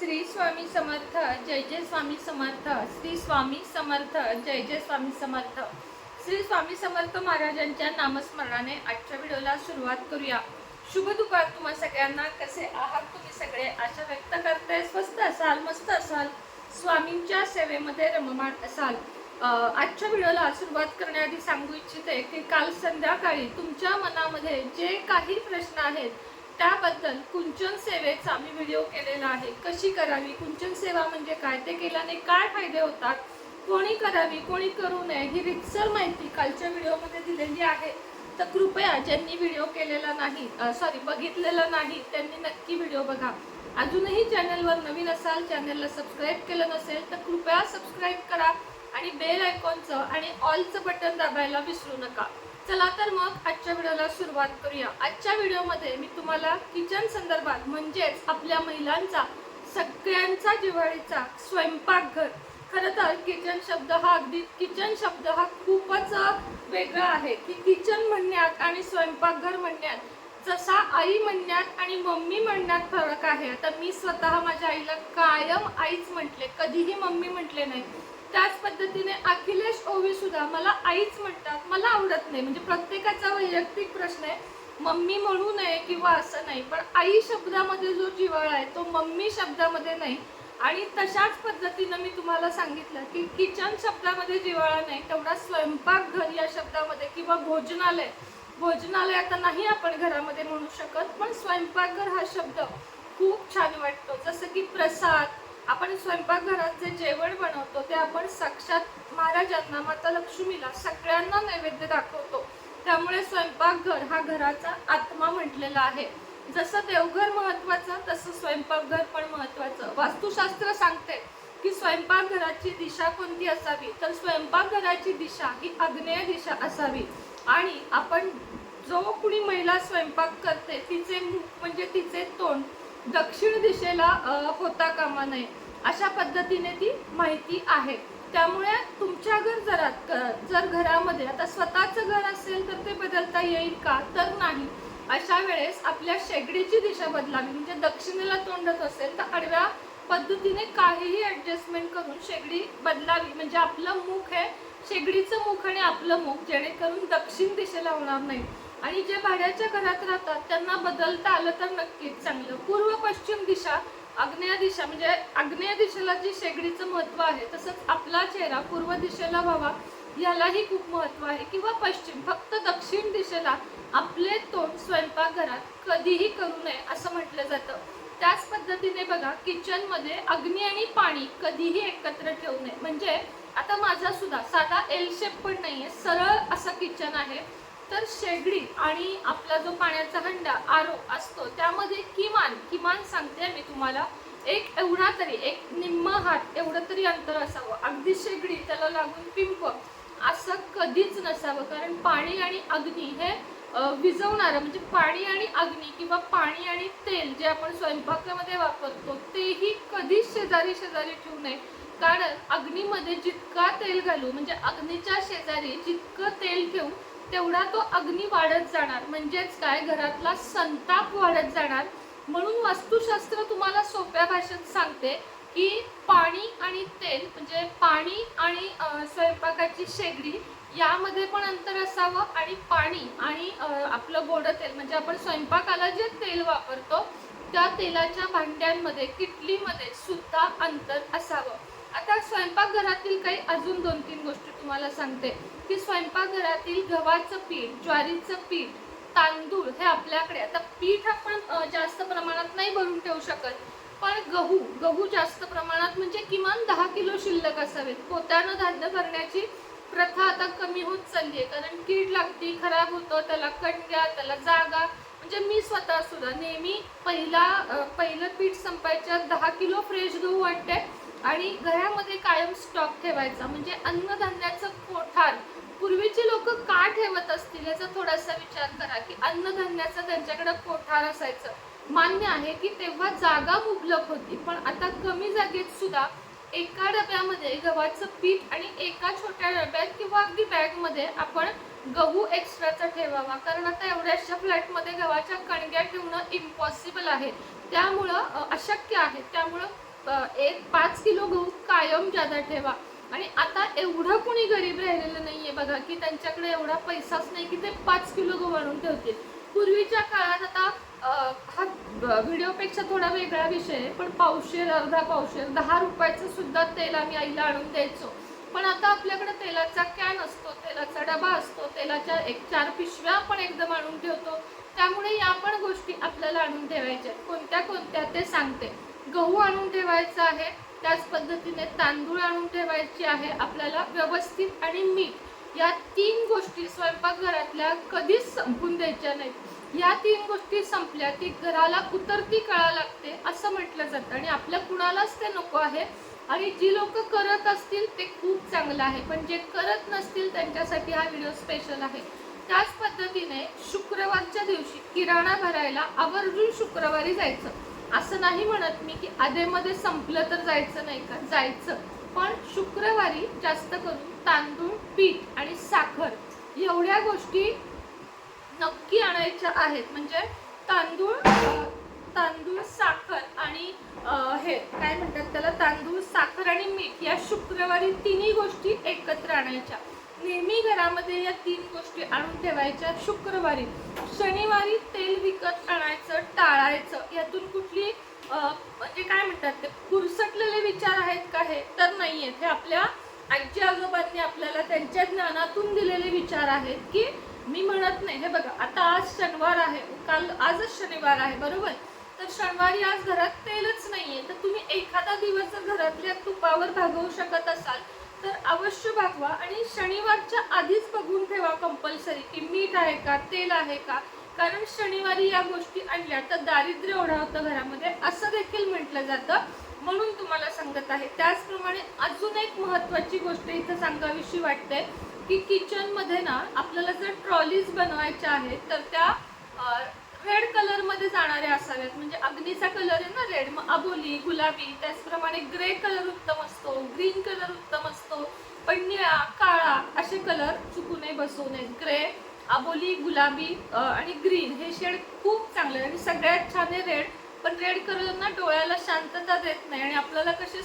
श्री स्वामी समर्थ जय जय स्वामी समर्थ श्री स्वामी समर्थ जय जय स्वामी समर्थ. श्री स्वामी समर्थ महाराजांच्या नामस्मरणाने आजच्या व्हिडिओला सुरुवात करूया. शुभ दुपार तुम्हा सगळ्यांना. कसे आहात तुम्ही सगळे? आशा व्यक्त करते स्वस्त असाल मस्त असाल. स्वामींच्या सेवेमध्ये रममाण असाल. आजच्या व्हिडिओला सुरुवात करण्याआधी सांगू इच्छिते की काल संध्याकाळी तुमच्या मनामध्ये जे काही प्रश्न आहेत त्याबद्दल कुंचन सेवेचा मी व्हिडिओ केलेला आहे. कशी करावी? कुंचन सेवा म्हणजे काय? ते केल्याने काय फायदे होतात? कोणी करावी कोणी करू नये ही रितसर माहिती कालच्या व्हिडिओमध्ये दिलेली आहे. तर कृपया ज्यांनी व्हिडिओ केलेला नाही सॉरी बघितलेला नाही त्यांनी नक्की व्हिडिओ बघा. अजूनही चॅनलवर नवीन असाल चॅनलला सबस्क्राईब केलं नसेल तर कृपया सबस्क्राईब करा. आणि बेल आयकॉनचं आणि ऑलचं बटन दाबायला विसरू नका. चला तर मग आजच्या व्हिडिओला सुरुवात करूया. आजच्या व्हिडिओमध्ये मी तुम्हाला किचन संदर्भात म्हणजेच आपल्या महिलांचा सगळ्यांचा जिव्हाळीचा स्वयंपाकघर. खरं तर किचन शब्द हा अगदी किचन शब्द हा खूपच वेगळा आहे. की किचन म्हणण्यात आणि स्वयंपाकघर म्हणण्यात जसा आई म्हणण्यात आणि मम्मी म्हणण्यात फरक आहे. आता मी स्वतः माझ्या आईला कायम आईच म्हटले कधीही मम्मी म्हटले नाही. त्याच पद्धतीने अखिलेश ओवी सुद्धा मला आईच म्हणतात मला आवडत नाही. म्हणजे प्रत्येकाचा वैयक्तिक प्रश्न आहे मम्मी म्हणू नये किंवा असं नाही पण आई शब्दामध्ये जो जिव्हाळा आहे तो मम्मी शब्दामध्ये नाही. आणि तशाच पद्धतीनं मी तुम्हाला सांगितलं की किचन शब्दामध्ये जिव्हाळा नाही तेवढा स्वयंपाकघर या शब्दामध्ये किंवा भोजनालय. भोजनालय आता नाही आपण घरामध्ये म्हणू शकत पण स्वयंपाकघर हा शब्द खूप छान वाटतो. जसं की प्रसाद आपण स्वयंपाकघरात जे जेवण बनवतो ते आपण साक्षात महाराजांना माता लक्ष्मीला सगळ्यांना नैवेद्य दाखवतो. त्यामुळे स्वयंपाकघर हा घराचा आत्मा म्हटलेला आहे. जसं देवघर महत्वाचं तसं स्वयंपाकघर पण महत्वाचं वास्तुशास्त्र सांगते की स्वयंपाकघराची दिशा कोणती असावी? तर स्वयंपाकघराची दिशा ही आग्नेय दिशा असावी. आणि आपण जो कुणी महिला स्वयंपाक करते तिचे मुख म्हणजे तिचे तोंड दक्षिण दिशेला होता कामा नये. अशा पद्धतीने ती माहिती आहे. त्यामुळे तुमच्या घर जरात जर घरामध्ये आता स्वतःचं घर असेल तर ते बदलता येईल का? तर नाही. अशा वेळेस आपल्या शेगडीची दिशा बदलावी म्हणजे दक्षिणेला तोंडत असेल तर आडव्या पद्धतीने काहीही ॲडजस्टमेंट करून शेगडी बदलावी. म्हणजे आपलं मुख हे शेगडीचं मुख आणि आपलं मुख जेणेकरून दक्षिण दिशेला होणार नाही. आणि जे भाड्याच्या घरात राहतात त्यांना बदलता आलं तर नक्कीच चांगलं. पूर्व पश्चिम दिशा आग्नेय दिशा म्हणजे आग्नेय दिशेला जी शेगडीचं महत्त्व आहे तसंच आपला चेहरा पूर्व दिशेला व्हावा यालाही खूप महत्त्व आहे. किंवा पश्चिम फक्त दक्षिण दिशेला आपले तोंड स्वयंपाकघरात कधीही करू नये असं म्हटलं जातं. त्याच पद्धतीने बघा किचनमध्ये अग्नी आणि पाणी कधीही एकत्र ठेवू नये. म्हणजे आता माझा सुद्धा साधा एल शेप पण आहे सरळ असं किचन आहे. तर शेगडी आणि आपला जो पाण्याचा हंडा आरो असतो त्यामध्ये किमान किमान सांगते मी तुम्हाला. एक एवढा तरी एक निम्म हात एवढं तरी अंतर असावं. अगदी शेगडी त्याला लागून पिंप असं कधीच नसावं. कारण पाणी आणि अग्नी हे विजवणारं म्हणजे पाणी आणि अग्नी किंवा पाणी आणि तेल जे आपण स्वयंपाकामध्ये वापरतो तेही कधीच शेजारी शेजारी ठेवू नये. कारण अग्नीमध्ये जितका तेल घालू म्हणजे अग्नीच्या शेजारी जितकं तेल ठेवू तेवढा तो अग्नी वाढत जाणार. म्हणजेच काय? घरातला संताप वाढत जाणार. म्हणून वास्तुशास्त्र तुम्हाला सोप्या भाषेत सांगते की पाणी आणि तेल म्हणजे पाणी आणि स्वयंपाकाची शेगडी यामध्ये पण अंतर असावं आणि पाणी आणि आपलं गोडं तेल म्हणजे आपण स्वयंपाकाला जे तेल वापरतो त्या तेलाच्या भांड्यांमध्ये किटलीमध्ये सुद्धा अंतर असावं. आता स्वयंपाकघरातील काही अजून दोन तीन गोष्टी तुम्हाला सांगते की स्वयंपाकघरातील गव्हाचं पीठ ज्वारीचं पीठ तांदूळ हे आपल्याकडे आता पीठ आपण जास्त प्रमाणात नाही भरून ठेवू शकत. पण गहू गहू जास्त प्रमाणात म्हणजे किमान दहा किलो शिल्लक असावेत. पोत्यानं धान्य भरण्याची प्रथा आता कमी होत चालली आहे कारण कीड लागती खराब होतं त्याला कणग्या त्याला जागा म्हणजे मी स्वतः सुद्धा नेहमी पहिला पहिलं पीठ संपायच्या दहा किलो फ्रेश गहू वाटते आणि घरामध्ये कायम स्टॉक ठेवायचा. म्हणजे अन्नधान्याचं कोठार पूर्वीचे लोक का ठेवत असतील याचा थोडासा विचार करा की अन्नधान्याचं त्यांच्याकडे कोठार असायचं. मान्य आहे की तेव्हा जागा मुबलक होती पण आता कमी जागेत सुद्धा एका डब्यामध्ये गव्हाचं पीठ आणि एका छोट्या डब्यात किंवा अगदी बॅगमध्ये आपण गहू एक्स्ट्राचा ठेवावा. कारण आता एवढ्याशा फ्लॅटमध्ये गव्हाच्या कणग्या ठेवणं इम्पॉसिबल आहे. त्यामुळं अशक्य आहे. त्यामुळं एक पाच किलो गहू कायम जादा ठेवा. आणि आता एवढं कुणी गरीब राहिलेलं नाहीये बघा की त्यांच्याकडे एवढा पैसाच नाही की ते पाच किलो गहू आणून ठेवतील. पूर्वीच्या काळात आता हा व्हिडिओपेक्षा थोडा वेगळा विषय आहे पण पावशेर अर्धा पावशेर दहा रुपयाचं सुद्धा तेल आम्ही आईला आणून द्यायचो. पण आता आपल्याकडे तेलाचा कॅन असतो तेलाचा डबा असतो तेलाच्या एक चार पिशव्या आपण एकदम आणून ठेवतो. त्यामुळे या पण गोष्टी आपल्याला आणून ठेवायच्या आहेत. कोणत्या कोणत्या ते सांगते. गहू आणून ठेवायचा आहे त्याच पद्धतीने तांदूळ आणून ठेवायचे आहे. आपल्याला व्यवस्थित आणि मीठ या तीन गोष्टी स्वयंपाकघरातल्या कधीच संपून द्यायच्या नाहीत. या तीन गोष्टी संपल्या की घराला उतरती कळा लागते असं म्हटलं जातं. आणि आपल्या कुणालाच ते नको आहे. आणि जी लोक करत असतील ते खूप चांगलं आहे. पण जे करत नसतील त्यांच्यासाठी हा व्हिडिओ स्पेशल आहे. त्याच पद्धतीने शुक्रवारच्या दिवशी किराणा भरायला आवर्जून शुक्रवारी जायचं. असं नाही म्हणत मी की आधेमध्ये संपलं तर जायचं नाही का? जायचं. पण शुक्रवारी जास्त करून तांदूळ पीठ आणि साखर एवढ्या गोष्टी नक्की आणायच्या आहेत. म्हणजे तांदूळ तांदूळ साखर आणि हे काय म्हणतात त्याला? तांदूळ साखर आणि मीठ या शुक्रवारी तिन्ही गोष्टी एकत्र आणायच्या. नेहमी घरामध्ये या तीन गोष्टी आणून ठेवायच्या शुक्रवारी. शनिवारी तेल विकत आणायचं टाळायचं यातून कुठली म्हणजे काय म्हणतात ते पुरसटलेले विचार आहेत का हे तर नाही आहेत हे आपल्या आजी आजोबांनी आपल्याला त्यांच्या ज्ञानातून दिलेले विचार आहेत की मी म्हणत नाही. हे बघा आता आज शनिवार आहे. काल आजच शनिवार आहे बरोबर? तर शनिवारी आज घरात तेलच नाहीये. तर तुम्ही एखादा दिवस जर घरातल्या तुपावर भागवू शकत असाल तर अवश्य भागवा. आणि शनिवारच्या आधीच बघून ठेवा कंपल्सरी की मीठ आहे का तेल आहे का. कारण शनिवारी या गोष्टी आणल्या तर दारिद्र्य ओढावतं घरामध्ये असं देखील म्हटलं जातं. म्हणून तुम्हाला सांगत आहे. त्याचप्रमाणे अजून एक महत्वाची गोष्ट इथं सांगावीशी वाटते की किचनमध्ये ना आपल्याला जर ट्रॉलीज बनवायच्या आहेत तर त्या रेड कलरमध्ये जाणाऱ्या असाव्यात. म्हणजे अग्नीचा कलर आहे ना रेड मग अबोली गुलाबी त्याचप्रमाणे ग्रे कलर उत्तम असतो ग्रीन कलर उत्तम असतो पण निळा काळा असे कलर चुकू नये बसवू नयेत. ग्रे अबोली गुलाबी आणि ग्रीन हे शेड खूप चांगले आहे आणि सगळ्यात छान आहे रेड पण रेड कलर ना डोळ्याला शांतता देत नाही आणि आपल्याला कसे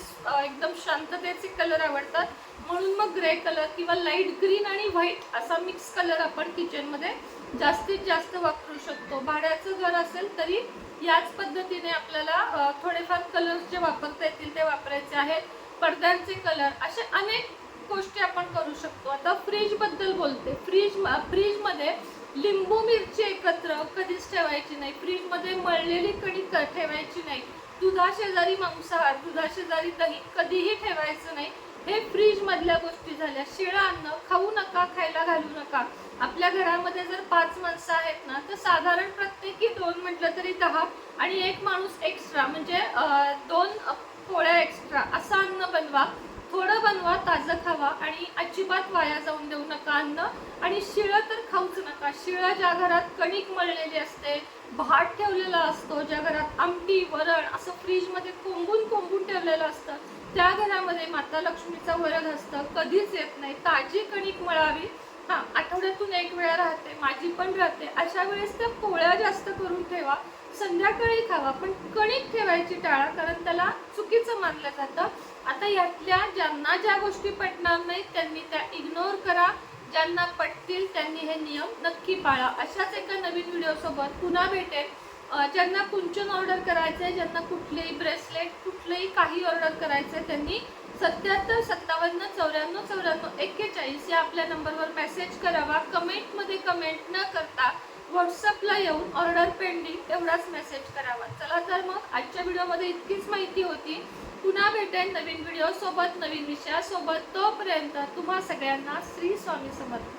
एकदम शांततेचे कलर आवडतात. म्हणून मग ग्रे कलर किंवा लाइट ग्रीन आणि व्हाईट असा मिक्स कलर आपण किचनमध्ये जास्तीत जास्त वापरू शकतो. भाड्याचं घर असेल तरी याच पद्धतीने आपल्याला थोडेफार कलर्स जे वापरता येतील ते वापरायचे आहेत. पडद्यांचे कलर असे अनेक गोष्टी आपण करू शकतो. आता फ्रीजबद्दल बोलते. फ्रीज फ्रीजमध्ये लिंबू मिरची एकत्र कधीच ठेवायची नाही. फ्रीजमध्ये मळलेली कणिक ठेवायची नाही. दुधाशेजारी मांसाहार दुधाशेजारी दही कधीही ठेवायचं नाही. हे फ्रीज मधल्या गोष्टी झाल्या. शिळं अन्न खाऊ नका खायला घालू नका. आपल्या घरामध्ये जर पाच माणसं आहेत ना तर साधारण प्रत्येकी दोन म्हटलं तरी दहा आणि एक माणूस एक्स्ट्रा म्हणजे दोन पोळ्या एक्स्ट्रा असं अन्न बनवा. थोडं बनवा ताजं खावा आणि अजिबात वाया जाऊन देऊ नका अन्न. आणि शिळं तर खाऊच नका. शिळं ज्या घरात कणिक मळलेली असते भात ठेवलेला असतो ज्या घरात आमटी वरण असं फ्रीजमध्ये कोंबून कोंबून ठेवलेलं असतं त्या घरामध्ये माता लक्ष्मीचा वरद असतं. कधीच येत नाही. ताजी कणिक मळावी. हा आठवड्यातून एक वेळा राहते. माझी पण राहते. अशा वेळेस त्या पोळ्या जास्त करून ठेवा. संध्याकाळी खावा पण कणिक ठेवायची टाळा कारण त्याला चुकीचं मानलं जातं. आता यातल्या ज्यांना ज्या गोष्टी पटणार नाहीत त्यांनी त्या इग्नोर करा. ज्यांना पटतील त्यांनी हे नियम नक्की पाळा. अशाच एका नवीन व्हिडिओसोबत पुन्हा भेटेल ज्यांना कुंचन ऑर्डर करायचं आहे ज्यांना कुठलेही ब्रेसलेट कुठलंही काही ऑर्डर करायचं आहे त्यांनी सत्याहत्तर सत्तावन्न चौऱ्याण्णव चौऱ्याण्णव एक्केचाळीस या आपल्या नंबरवर मेसेज करावा. कमेंटमध्ये कमेंट न करता व्हॉट्सअपला येऊन ऑर्डर पेंडिंग एवढाच मेसेज करावा. चला तर मग आजच्या व्हिडिओमध्ये इतकीच माहिती होती. पुन्हा भेटेल नवीन व्हिडिओसोबत नवीन विषयासोबत. तोपर्यंत तुम्हा सगळ्यांना श्री स्वामी समर्थ.